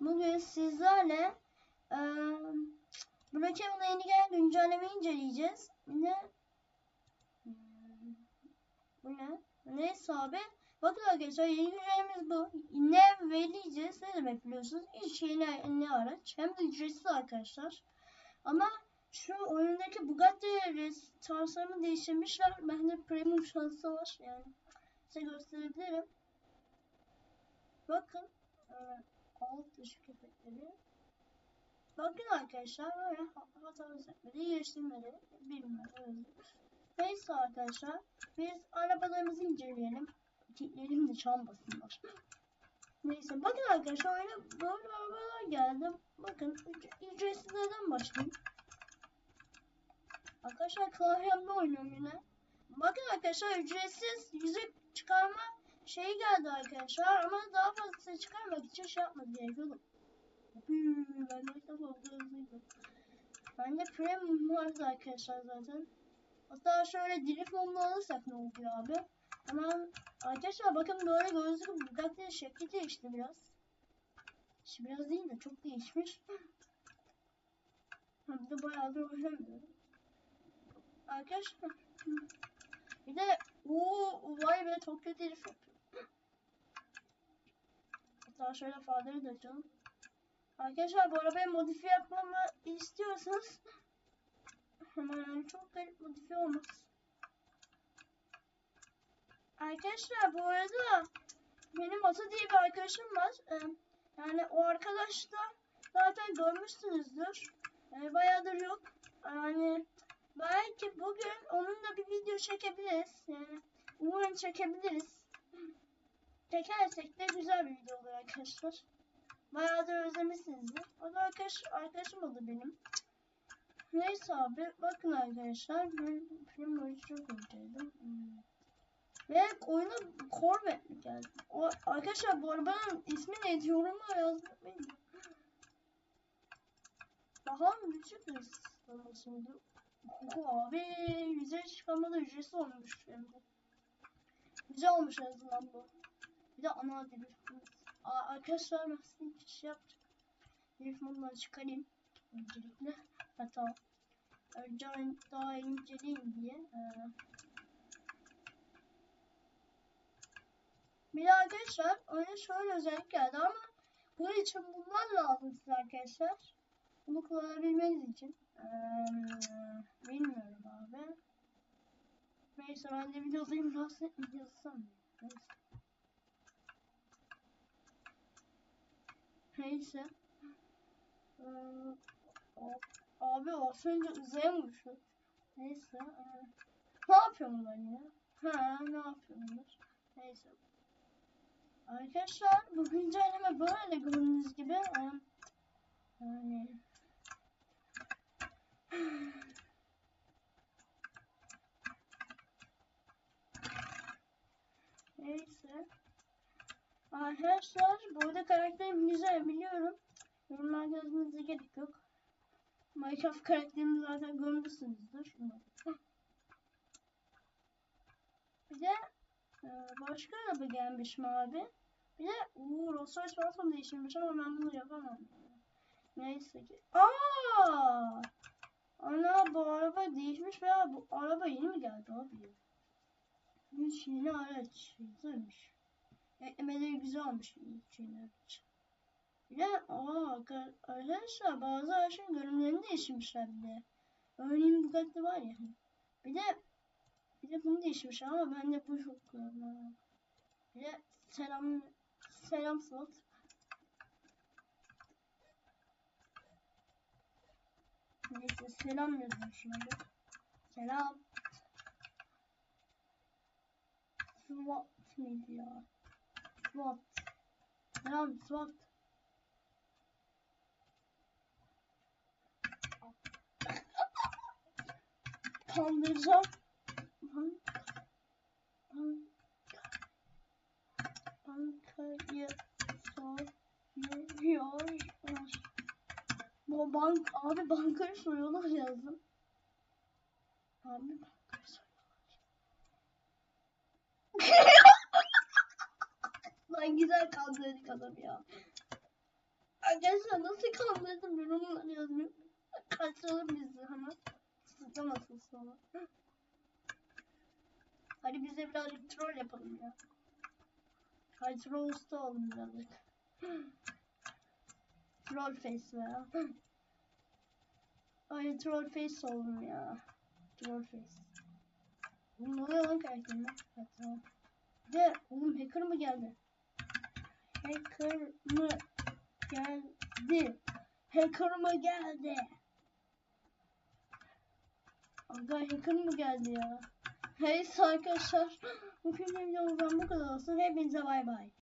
Bugün sizlerle eee Brokeman'a yeni gelen güncellemeyi inceleyeceğiz. Ne? Bu ne? Neyse abi. Bakın arkadaşlar yeni güncellememiz bu. Ne vereceğiz? Ne demek biliyorsunuz? İlk yeni, ne araç. Hem de ücretsiz arkadaşlar. Ama şu oyundaki Bugatti tasarımı değiştirmişler. Bende premium şansı var. Yani size gösterebilirim. Bakın. Ee, alt ışık efektleri. Bakın arkadaşlar böyle ha- hata geliştirmeleri bilmem öyle. Neyse arkadaşlar biz arabalarımızı inceleyelim. Kitlerim de çalmasınlar. Neyse bakın arkadaşlar öyle böyle arabalar geldi. Bakın üc- ücretsizlerden başlayayım. Arkadaşlar klavyemde oynuyorum yine. Bakın arkadaşlar ücretsiz yüzük çıkarma şeyi geldi arkadaşlar ama daha fazlasını çıkarmak için şey yapmak gerekiyordu. Ben de ilk defa hızlıydım. Bende premium vardı arkadaşlar zaten. Hatta şöyle drift modunu alırsak ne oluyor abi? Hemen arkadaşlar bakın böyle gözlük Bugatti'nin şekli değişti biraz. İşte biraz değil de çok değişmiş. Hem de bayağıdır oynamıyorum. Arkadaşlar bir de ooo vay be Tokyo Drift yapıyor. Hatta şöyle farları da açalım. Arkadaşlar bu arabayı modifiye yapmamı istiyorsanız hemen çok garip modifiye olmaz. Arkadaşlar bu arada benim Ata diye bir arkadaşım var. Ee, yani o arkadaş da zaten görmüşsünüzdür. Yani bayağıdır yok. Yani belki bugün onunla bir video çekebiliriz. Yani umarım çekebiliriz. Çekersek de güzel bir video olur arkadaşlar. Bayağı da özlemişsinizdir. O da arkadaş, arkadaşım oldu benim. Neyse abi bakın arkadaşlar ben film oyuncu özledim. Hmm. Ve oyuna Corvette mi geldi? O, arkadaşlar bu arabanın ismi neydi? Yorumlara yazmayın. Daha küçük bir sistemasıydı. Oho abi yüzeye çıkarmada ücretsiz olmuş de. Güzel olmuş azından bu. Bir de ana dili. Aa, arkadaşlar ben size bir şey yapacağım. Herif modundan çıkarayım. Öncelikle. Hatta önce daha inceleyeyim diye. Ee, bir de arkadaşlar oyuna şöyle özellik geldi ama bunun için bunlar lazım size arkadaşlar. Bunu kullanabilmeniz için. Ee, bilmiyorum abi. Neyse ben de videodayım nasıl yazsam. Neyse. Neyse. Ee, abi önce uzayamıyorsun. Neyse. ee, ne yapıyorum ben ya? Ha ne yapıyorumdur? Neyse. Arkadaşlar bu güncelleme böyle gördüğünüz gibi. ee, yani Neyse. Arkadaşlar bu arada karakterim güzel biliyorum. Yorumlarda yazmanıza gerek yok. Minecraft karakterimi zaten görmüşsünüzdür. Bir de e, başka araba gelmiş mi abi? Bir de uuu Rolls Royce Phantom ama ben bunu yapamam. Neyse ki. Aa! Ana bu araba değişmiş veya bu araba yeni mi geldi abi? Hiç yeni araç. Güzelmiş. Eklemeleri güzel olmuş yeni araç. Bir aa arka- arkadaşlar bazı araçların görünümlerini değiştirmişler bir de. Örneğin Bugatti var ya. Bir de bir de bunu değiştirmişler ama ben de bu çok kullanıyorum. Bir de selam selam slot. Neyse selam yazın şimdi. Selam. SWAT mıydı ya? SWAT. Selam SWAT. Kandıracağım. Bank, bank, bankayı soyuyorlar. Bu bank, abi bankayı soruyorlar yazdım. Abi bankayı soruyorlar. Lan güzel kandırdık adam ya. Ya nasıl kandırdım ben onları yazmıyorum. Kaçıralım bizi hemen. Sıklamasın sonra. Hadi biz de birazcık troll yapalım ya. Hadi troll usta olalım birazcık. Troll face ya. Ay troll face oldum ya. Troll face. Oğlum ne oluyor lan karakterime? Evet, tamam. De oğlum hacker mı geldi? Hacker mı geldi? Hacker mı geldi? Aga hacker mı geldi ya? Neyse arkadaşlar. Bu filmin videomuzdan bu kadar olsun. Hepinize bay bay.